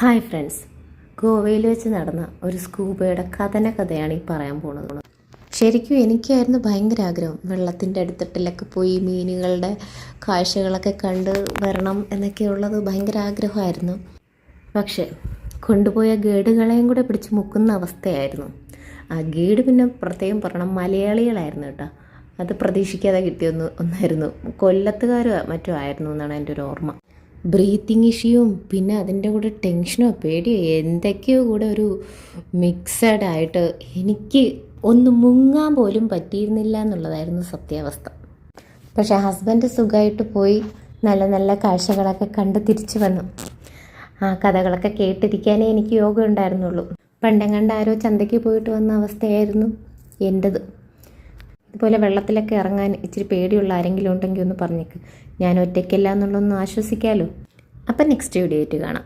Hi friends. ഗോവയിൽ വെച്ച് നടന്ന ഒരു സ്കൂബയുടെ കഥന കഥയാണ് ഈ പറയാൻ പോണത്. ശരിക്കും എനിക്കായിരുന്നു ഭയങ്കര ആഗ്രഹം. വെള്ളത്തിന്റെ അടുത്തട്ടിലൊക്കെ പോയി മീനുകളുടെ കാഴ്ചകളൊക്കെ കണ്ട് വരണം എന്നൊക്കെയുള്ളത് ഭയങ്കര ആഗ്രഹമായിരുന്നു. പക്ഷേ കൊണ്ടുപോയ ഗേഡുകളെയും കൂടെ പിടിച്ച് മുക്കുന്ന അവസ്ഥയായിരുന്നു. ആ ഗേഡ് പിന്നെ പ്രത്യേകം പറയണം മലയാളികളായിരുന്നു കേട്ടോ. അത് പ്രതീക്ഷിക്കാതെ കിട്ടിയൊന്ന് ഒന്നായിരുന്നു. കൊല്ലത്തുകാരോ മറ്റോ ആയിരുന്നു എന്നാണ് എന്റെ ഒരു ഓർമ്മ. ബ്രീത്തിങ് ഇഷ്യൂവും പിന്നെ അതിന്റെ കൂടെ ടെൻഷനോ പേടിയോ എന്തൊക്കെയോ കൂടെ ഒരു മിക്സഡ് ആയിട്ട് എനിക്ക് ഒന്ന് മുങ്ങാൻ പോലും പറ്റിയിരുന്നില്ല എന്നുള്ളതായിരുന്നു സത്യാവസ്ഥ. പക്ഷേ ഹസ്ബൻഡ് സുഖമായിട്ട് പോയി നല്ല നല്ല കാഴ്ചകളൊക്കെ കണ്ട് തിരിച്ചു വന്നു. ആ കഥകളൊക്കെ കേട്ടിരിക്കാനേ എനിക്ക് യോഗ ഉണ്ടായിരുന്നുള്ളൂ. പണ്ടെങ്ങാണ്ട് ആരോ ചന്തയ്ക്ക് പോയിട്ട് വന്ന അവസ്ഥയായിരുന്നു എന്റെത് ഇതുപോലെ വെള്ളത്തിലൊക്കെ ഇറങ്ങാൻ ഇച്ചിരി പേടിയുള്ള ആരെങ്കിലും ഉണ്ടെങ്കിൽ ഒന്ന് പറഞ്ഞേക്ക്. ഞാൻ ഒറ്റയ്ക്കല്ല എന്നുള്ളതൊന്ന് ആശ്വസിക്കാമല്ലോ അപ്പം നെക്സ്റ്റ് വീഡിയോ ആയിട്ട് കാണാം.